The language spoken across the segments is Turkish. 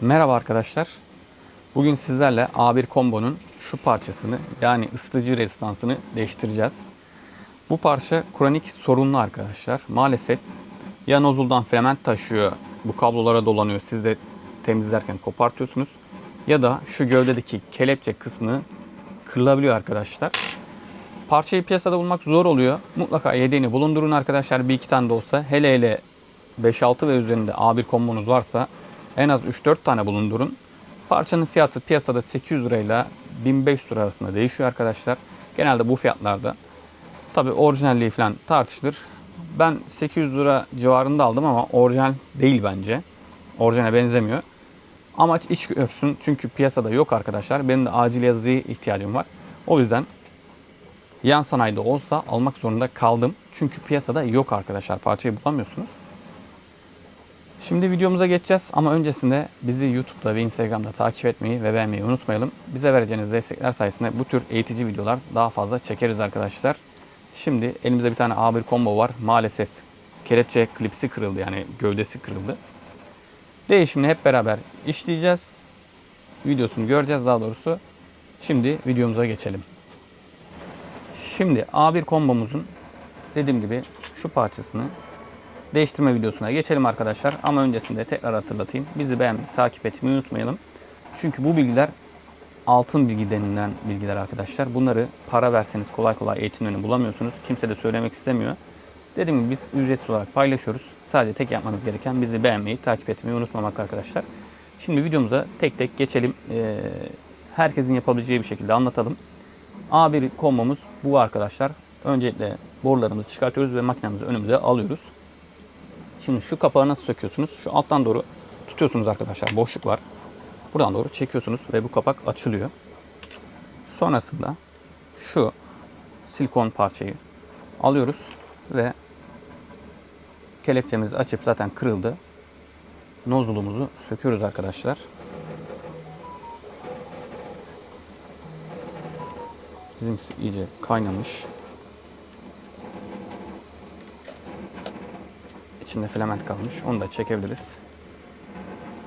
Merhaba arkadaşlar. Bugün sizlerle A1 Combo'nun şu parçasını yani ısıtıcı rezistansını değiştireceğiz. Bu parça kronik sorunlu arkadaşlar. Maalesef ya nozuldan filament taşıyor, bu kablolara dolanıyor. Siz de temizlerken kopartıyorsunuz. Ya da şu gövdedeki kelepçe kısmı kırılabiliyor arkadaşlar. Parçayı piyasada bulmak zor oluyor. Mutlaka yedeğini bulundurun arkadaşlar. Bir iki tane de olsa. Hele hele 5-6 ve üzerinde A1 kombonuz varsa en az 3-4 tane bulundurun. Parçanın fiyatı piyasada 800 lirayla 1500 lira arasında değişiyor arkadaşlar. Genelde bu fiyatlarda. Tabi orijinalliği falan tartışılır. Ben 800 lira civarında aldım ama orijinal değil bence. Orijinale benzemiyor. Amaç iş görsün çünkü piyasada yok arkadaşlar. Benim de acil yazıcıya ihtiyacım var. O yüzden yan sanayide olsa almak zorunda kaldım. Çünkü piyasada yok arkadaşlar. Parçayı bulamıyorsunuz. Şimdi videomuza geçeceğiz ama öncesinde bizi YouTube'da ve Instagram'da takip etmeyi ve beğenmeyi unutmayalım. Bize vereceğiniz destekler sayesinde bu tür eğitici videolar daha fazla çekeriz arkadaşlar. Şimdi elimizde bir tane A1 combo var. Maalesef kelepçe klipsi kırıldı yani gövdesi kırıldı. Değişimini hep beraber işleyeceğiz. Videosunu göreceğiz daha doğrusu. Şimdi videomuza geçelim. Şimdi A1 kombomuzun dediğim gibi şu parçasını değiştirme videosuna geçelim arkadaşlar. Ama öncesinde tekrar hatırlatayım. Bizi beğenmeyi, takip etmeyi unutmayalım. Çünkü bu bilgiler altın bilgi denilen bilgiler arkadaşlar. Bunları para verseniz kolay kolay eğitimlerini bulamıyorsunuz. Kimse de söylemek istemiyor. Dediğim gibi biz ücretsiz olarak paylaşıyoruz. Sadece tek yapmanız gereken bizi beğenmeyi, takip etmeyi unutmamak arkadaşlar. Şimdi videomuza tek tek geçelim. Ee, herkesin yapabileceği bir şekilde anlatalım. A1 kombomuz bu arkadaşlar. Öncelikle borularımızı çıkartıyoruz ve makinemizi önümüze alıyoruz. Şimdi şu kapağı nasıl söküyorsunuz? Şu alttan doğru tutuyorsunuz arkadaşlar. Boşluk var. Buradan doğru çekiyorsunuz ve bu kapak açılıyor. Sonrasında şu silikon parçayı alıyoruz ve kelepçemizi açıp zaten kırıldı. Nozulumuzu söküyoruz arkadaşlar. Bizimkisi iyice kaynamış. İçinde filament kalmış. Onu da çekebiliriz.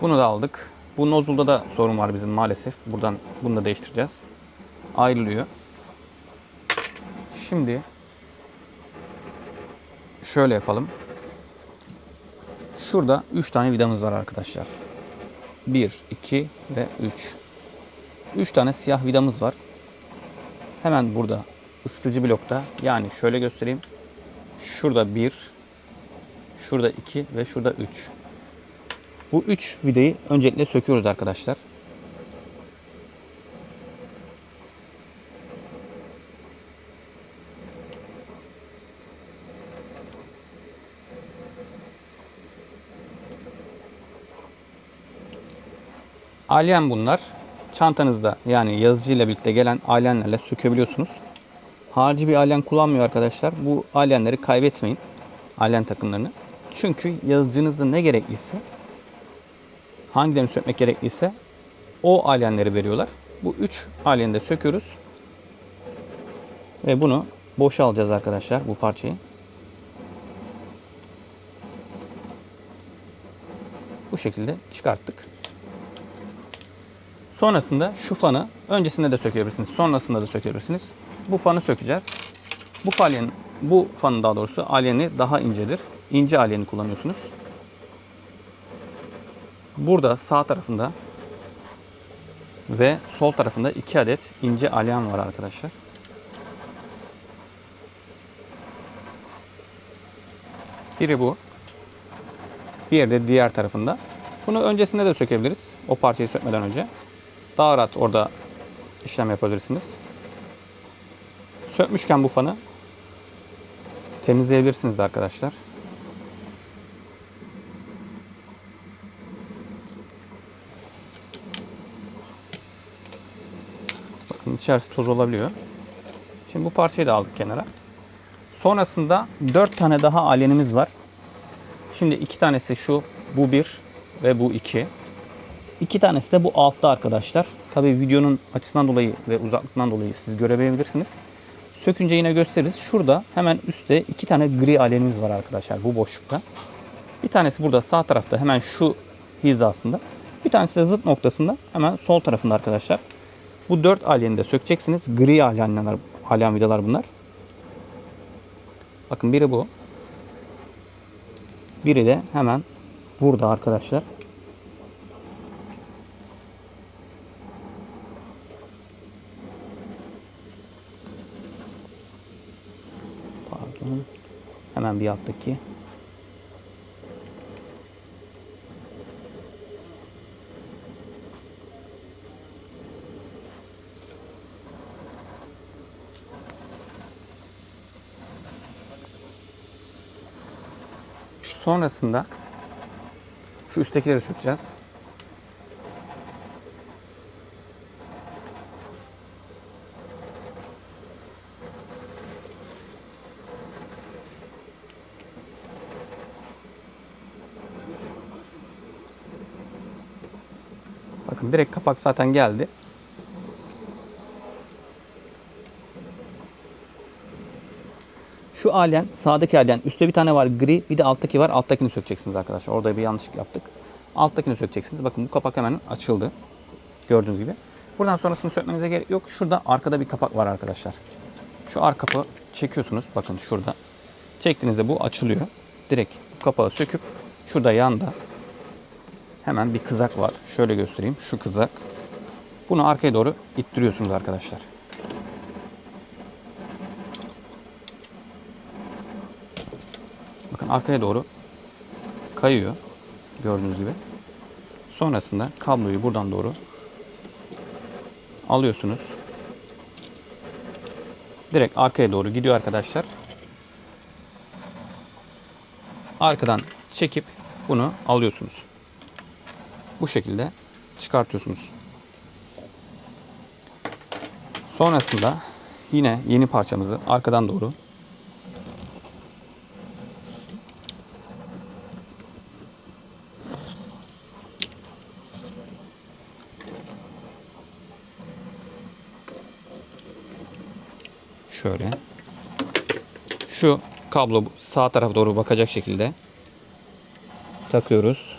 Bunu da aldık. Bu nozulda da sorun var bizim maalesef. Buradan bunu da değiştireceğiz. Ayrılıyor. Şimdi şöyle yapalım. Şurada 3 tane vidamız var arkadaşlar. 1, 2 ve 3. 3 tane siyah vidamız var. Hemen burada ısıtıcı blokta yani şöyle göstereyim. Şurada 1, şurada 2 ve şurada 3. Bu 3 vidayı öncelikle söküyoruz arkadaşlar. Alien bunlar. Çantanızda yani yazıcıyla birlikte gelen alyenlerle sökebiliyorsunuz. Harici bir alyen kullanmıyor arkadaşlar. Bu alyenleri kaybetmeyin. Alyen takımlarını. Çünkü yazıcınızda ne gerekliyse hangilerini sökmek gerekliyse o alyenleri veriyorlar. Bu 3 alyeni de söküyoruz. Ve bunu boşaltacağız arkadaşlar bu parçayı. Bu şekilde çıkarttık. Sonrasında şu fanı öncesinde de sökebilirsiniz. Sonrasında da sökebilirsiniz. Bu fanı sökeceğiz. Bu falyen, bu fanın daha doğrusu alyeni daha incedir. İnce alyeni kullanıyorsunuz. Burada sağ tarafında ve sol tarafında iki adet ince alyan var arkadaşlar. Biri bu. Diğeri de diğer tarafında. Bunu öncesinde de sökebiliriz. O parçayı sökmeden önce. Daha rahat orada işlem yapabilirsiniz. Sökmüşken bu fanı temizleyebilirsiniz arkadaşlar. İçerisi toz olabiliyor. Şimdi bu parçayı da aldık kenara. Sonrasında 4 tane daha alyenimiz var. Şimdi iki tanesi şu, bu bir ve bu iki. İki tanesi de bu altta arkadaşlar. Tabi videonun açısından dolayı ve uzaklıktan dolayı siz görebilirsiniz. Sökünce yine gösteririz. Şurada hemen üstte iki tane gri alyenimiz var arkadaşlar bu boşlukta. Bir tanesi burada sağ tarafta hemen şu hizasında. Bir tanesi de zıt noktasında hemen sol tarafında arkadaşlar. Bu dört alyeni de sökeceksiniz. Gri alyanlar, alyan vidalar bunlar. Bakın biri bu. Biri de hemen burada arkadaşlar. Pardon. Hemen bir alttaki. Sonrasında şu üsttekileri sökeceğiz. Bakın direkt kapak zaten geldi. Şu alyen, sağdaki alyen, üstte bir tane var gri, bir de alttaki var. Alttakini sökeceksiniz arkadaşlar. Orada bir yanlışlık yaptık. Alttakini sökeceksiniz. Bakın bu kapak hemen açıldı. Gördüğünüz gibi. Buradan sonrasını sökmenize gerek yok. Şurada arkada bir kapak var arkadaşlar. Şu arka kapağı çekiyorsunuz. Bakın şurada. Çektiğinizde bu açılıyor. Direkt bu kapağı söküp şurada yanda hemen bir kızak var. Şöyle göstereyim. Şu kızak. Bunu arkaya doğru ittiriyorsunuz arkadaşlar. Bakın arkaya doğru kayıyor. Gördüğünüz gibi. Sonrasında kabloyu buradan doğru alıyorsunuz. Direkt arkaya doğru gidiyor arkadaşlar. Arkadan çekip bunu alıyorsunuz. Bu şekilde çıkartıyorsunuz. Sonrasında yine yeni parçamızı arkadan doğru Şöyle. Şu kablo sağ tarafa doğru bakacak şekilde takıyoruz.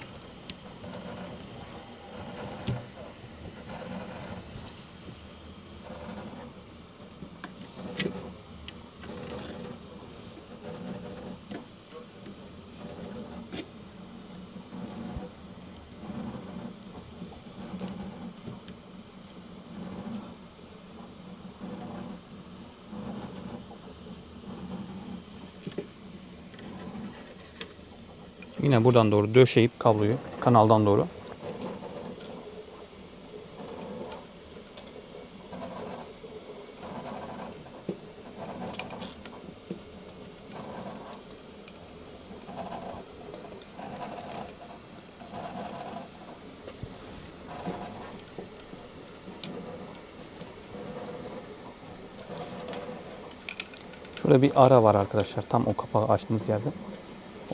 Yine buradan doğru döşeyip kabloyu kanaldan doğru Şurada bir ara var arkadaşlar. Tam o kapağı açtığımız yerde.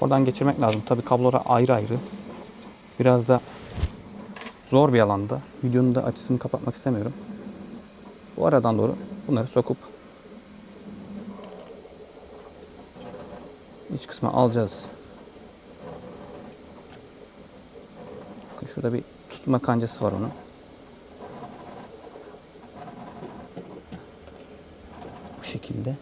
Oradan geçirmek lazım. Tabi kablolar ayrı ayrı. Biraz da zor bir alanda. Videonun da açısını kapatmak istemiyorum. Bu aradan doğru bunları sokup iç kısmı alacağız. Bakın şurada bir tutma kancası var onun. Bu şekilde.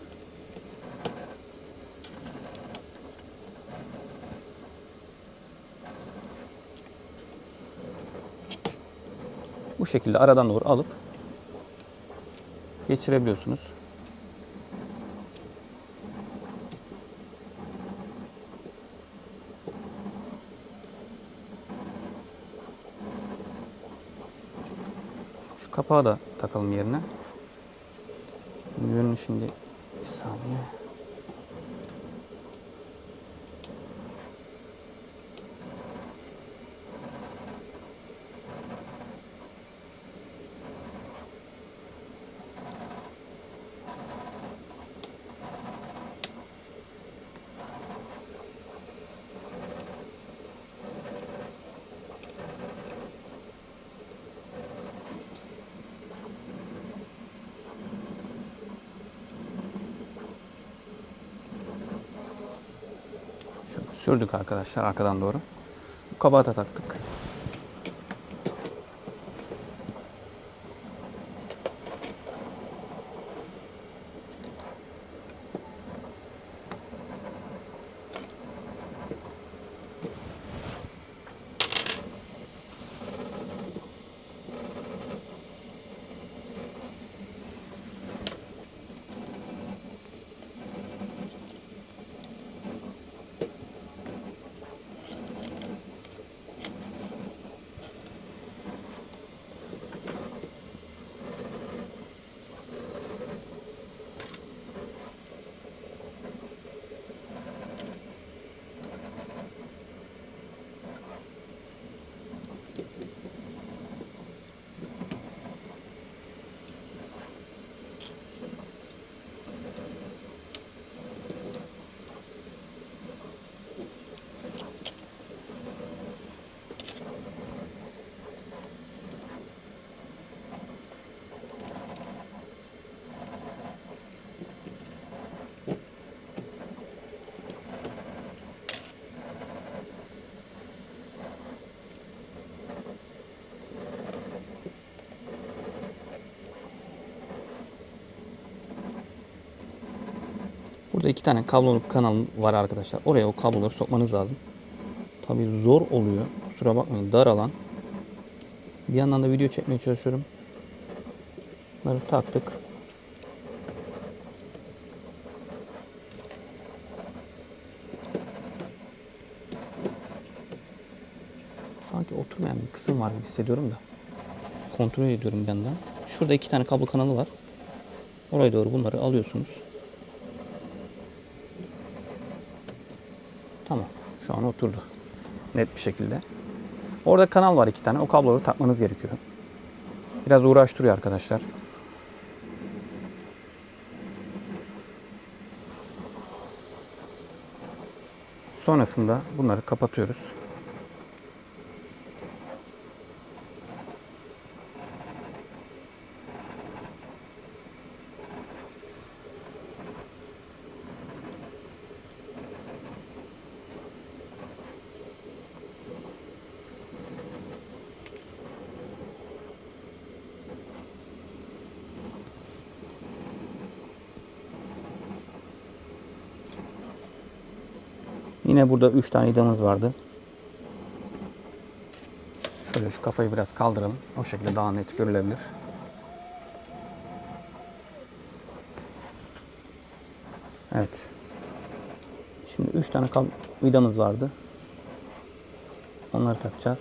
Bu şekilde aradan doğru alıp geçirebiliyorsunuz. Şu kapağı da takalım yerine. Yönünü şimdi bir saniye. Şöyle sürdük arkadaşlar arkadan doğru. Da taktık. Burada iki tane kabloluk kanal var arkadaşlar. Oraya o kabloları sokmanız lazım. Tabii zor oluyor. Kusura bakmayın dar alan. Bir yandan da video çekmeye çalışıyorum. Bunları taktık. Sanki oturmayan bir kısım var gibi hissediyorum da. Kontrol ediyorum bir yandan. Şurada iki tane kablo kanalı var. Oraya doğru bunları alıyorsunuz. Tamam. Şu an oturdu. Net bir şekilde. Orada kanal var iki tane. O kabloları takmanız gerekiyor. Biraz uğraştırıyor arkadaşlar. Sonrasında bunları kapatıyoruz. Yine burada 3 tane idamız vardı. Şöyle şu kafayı biraz kaldıralım. O şekilde daha net görülebilir. Evet. Şimdi 3 tane vidamız vardı. Onları takacağız.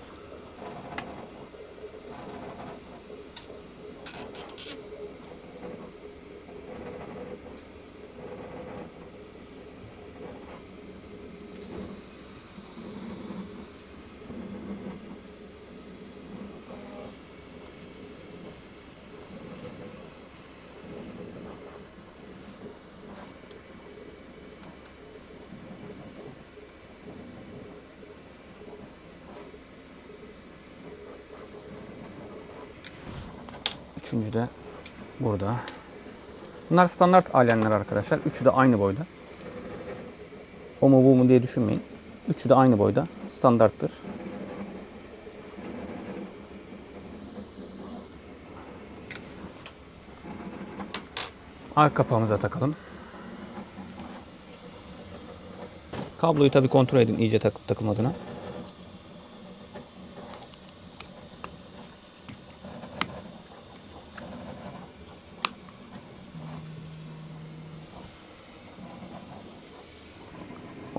Üçüncü de burada. Bunlar standart alyenler arkadaşlar. Üçü de aynı boyda. O mu bu mu diye düşünmeyin. Üçü de aynı boyda. Standarttır. Arka kapağımıza takalım. Kabloyu tabi kontrol edin iyice takıp takılmadığına.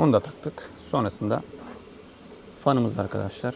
Onu da taktık. Sonrasında fanımız arkadaşlar.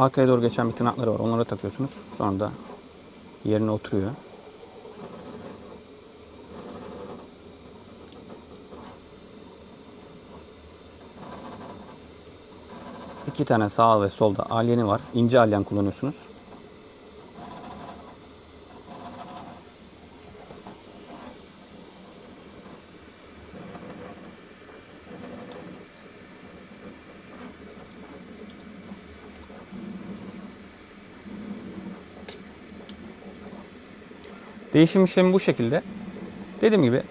Arkaya doğru geçen bir tırnakları var. Onlara takıyorsunuz. Sonra da yerine oturuyor. İki tane sağ ve solda alyeni var. İnce alyen kullanıyorsunuz. Değişim işlemi bu şekilde. Dediğim gibi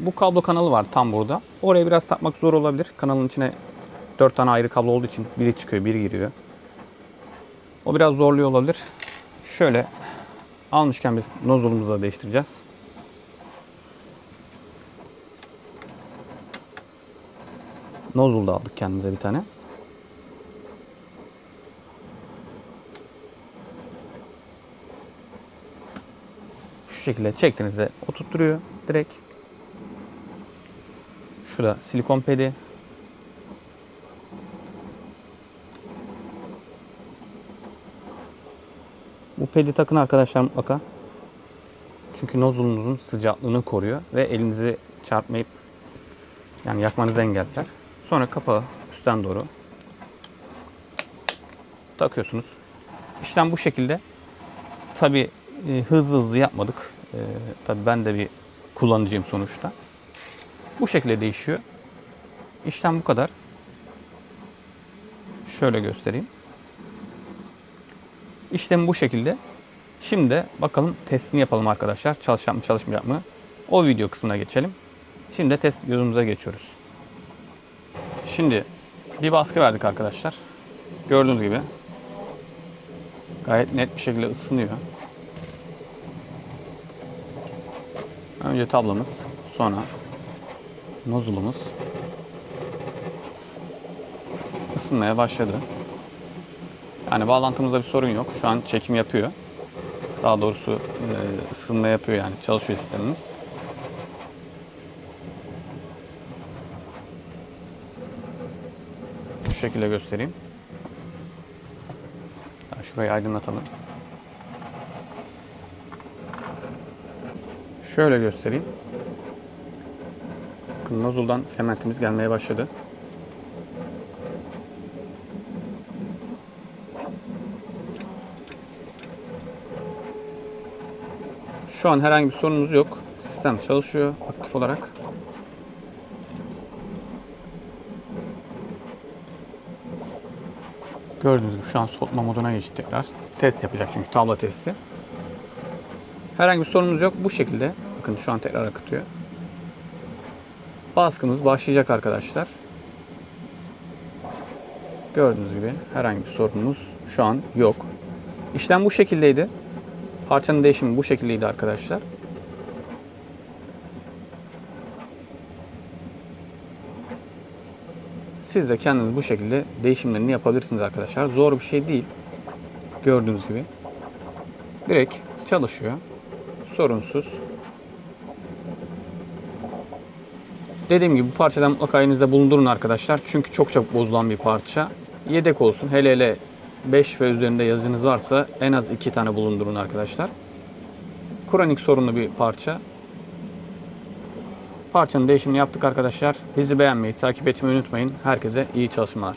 bu kablo kanalı var tam burada. Oraya biraz takmak zor olabilir. Kanalın içine 4 tane ayrı kablo olduğu için biri çıkıyor, biri giriyor. O biraz zorluyor olabilir. Şöyle almışken biz nozulumuzu da değiştireceğiz. Nozul da aldık kendimize bir tane. Şekilde çektiğinizde oturtturuyor direkt. Şu da silikon pedi. Bu pedi takın arkadaşlar mutlaka. Çünkü nozulunuzun sıcaklığını koruyor ve elinizi çarpmayıp yani yakmanızı engeller. Sonra kapağı üstten doğru takıyorsunuz. İşlem bu şekilde. Tabi hızlı hızlı yapmadık. E, Tabi ben de bir kullanıcıyım sonuçta. Bu şekilde değişiyor. İşlem bu kadar. Şöyle göstereyim. İşlem bu şekilde. Şimdi bakalım testini yapalım arkadaşlar. Çalışacak mı çalışmayacak mı? O video kısmına geçelim. Şimdi test videomuza geçiyoruz. Şimdi bir baskı verdik arkadaşlar. Gördüğünüz gibi gayet net bir şekilde ısınıyor. Önce tablamız, sonra nozulumuz ısınmaya başladı. Yani bağlantımızda bir sorun yok. Şu an çekim yapıyor. Daha doğrusu e, ısınma yapıyor yani çalışıyor sistemimiz. Bu şekilde göstereyim. Şurayı aydınlatalım. Şöyle göstereyim. Bakın nozuldan filamentimiz gelmeye başladı. Şu an herhangi bir sorunumuz yok. Sistem çalışıyor aktif olarak. Gördüğünüz gibi şu an soğutma moduna geçti tekrar. Test yapacak çünkü tabla testi. Herhangi bir sorunumuz yok. Bu şekilde bakın şu an tekrar akıtıyor. Baskımız başlayacak arkadaşlar. Gördüğünüz gibi herhangi bir sorunumuz şu an yok. İşlem bu şekildeydi. Parçanın değişimi bu şekildeydi arkadaşlar. Siz de kendiniz bu şekilde değişimlerini yapabilirsiniz arkadaşlar. Zor bir şey değil. Gördüğünüz gibi. Direkt çalışıyor. Sorunsuz. Dediğim gibi bu parçadan mutlaka elinizde bulundurun arkadaşlar. Çünkü çok çabuk bozulan bir parça. Yedek olsun. Hele hele 5 ve üzerinde yazınız varsa en az 2 tane bulundurun arkadaşlar. Kronik sorunlu bir parça. Parçanın değişimini yaptık arkadaşlar. Bizi beğenmeyi, takip etmeyi unutmayın. Herkese iyi çalışmalar.